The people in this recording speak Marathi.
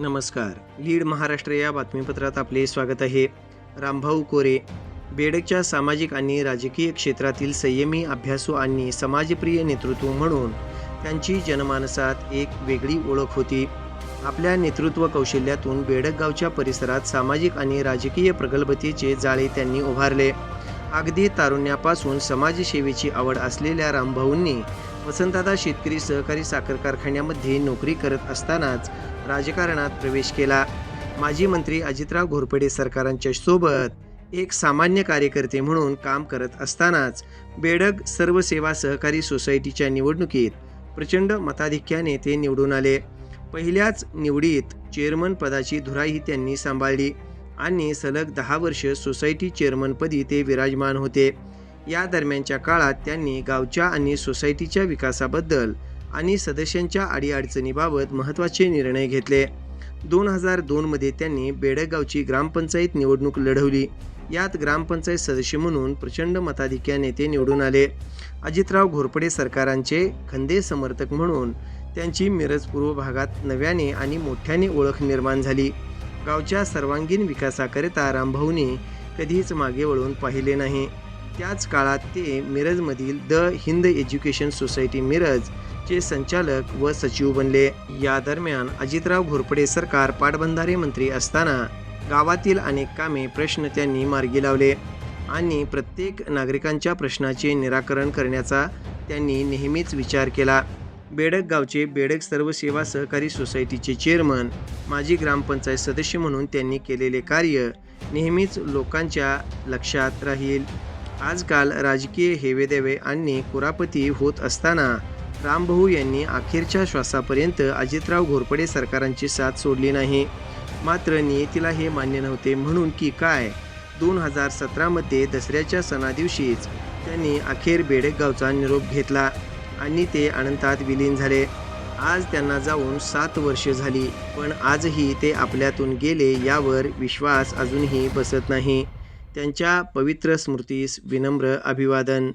नमस्कार. लीड महाराष्ट्र या बातमीपत्रात आपले स्वागत आहे. रामभाऊ कोरे बेडकच्या सामाजिक आणि राजकीय क्षेत्रातील संयमी अभ्यासू आणि समाजप्रिय नेतृत्व म्हणून त्यांची जनमानसात एक वेगळी ओळख होती. आपल्या नेतृत्व कौशल्यातून बेडक गावच्या परिसरात सामाजिक आणि राजकीय प्रगल्भतेचे जाळे त्यांनी उभारले. अगदी तारुण्यापासून समाजसेवेची आवड असलेल्या रामभाऊंनी वसंतदादा शेतकरी सहकारी साखर कारखान्यामध्ये नोकरी करत असतानाच राजकारणात प्रवेश केला. माजी मंत्री अजितराव घोरपडे सरकारांच्या सोबत एक सामान्य कार्यकर्ते म्हणून काम करत असतानाच बेडग सर्व सेवा सहकारी सोसायटीच्या निवडणुकीत प्रचंड मताधिक्याने ते निवडून आले. पहिल्याच निवडीत चेअरमन पदाची धुराही त्यांनी सांभाळली आणि सलग दहा वर्ष सोसायटी चेअरमनपदी ते विराजमान होते. या दरम्यानच्या काळात त्यांनी गावच्या आणि सोसायटीच्या विकासाबद्दल आणि सदस्यांच्या अडीअडचणीबाबत महत्त्वाचे निर्णय घेतले. दोन हजार दोनमध्ये त्यांनी बेडगावची ग्रामपंचायत निवडणूक लढवली. यात ग्रामपंचायत सदस्य म्हणून प्रचंड मताधिक्याने ते निवडून आले. अजितराव घोरपडे सरकारांचे खंदे समर्थक म्हणून त्यांची मिरज पूर्व भागात नव्याने आणि मोठ्याने ओळख निर्माण झाली. गावच्या सर्वांगीण विकासाकरिता रामभाऊने कधीच मागे वळून पाहिले नाही. त्याच काळात ते मिरजमधील the Hind education society Miraj चे संचालक व सचिव बनले. या दरम्यान अजितराव घोरपडे सरकार पाटबंधारे मंत्री असताना गावातील अनेक कामे प्रश्न त्यांनी मार्गी लावले आणि प्रत्येक नागरिकांच्या प्रश्नाचे निराकरण करण्याचा त्यांनी नेहमीच विचार केला. बेडक गावचे बेडक सर्व सेवा सहकारी सोसायटीचे चेअरमन माजी ग्रामपंचायत सदस्य म्हणून त्यांनी केलेले कार्य नेहमीच लोकांच्या लक्षात राहील. आजकाल राजकीय हेवेदेवे आणि कुरापती होत असताना रामभाऊ यांनी अखेरच्या श्वासापर्यंत अजितराव घोरपडे सरकारांची साथ सोडली नाही. मात्र नियतीला हे मान्य नव्हते म्हणून की काय? दोन हजार सतरामध्ये दसऱ्याच्या सणादिवशीच त्यांनी अखेर बेडकगावचा निरोप घेतला आणि ते अनंतात विलीन झाले. आज त्यांना जाऊन सात वर्ष झाली पण आजही ते आपल्यातून गेले यावर विश्वास अजूनही बसत नाही. त्यांच्या पवित्र स्मृतीस विनम्र अभिवादन.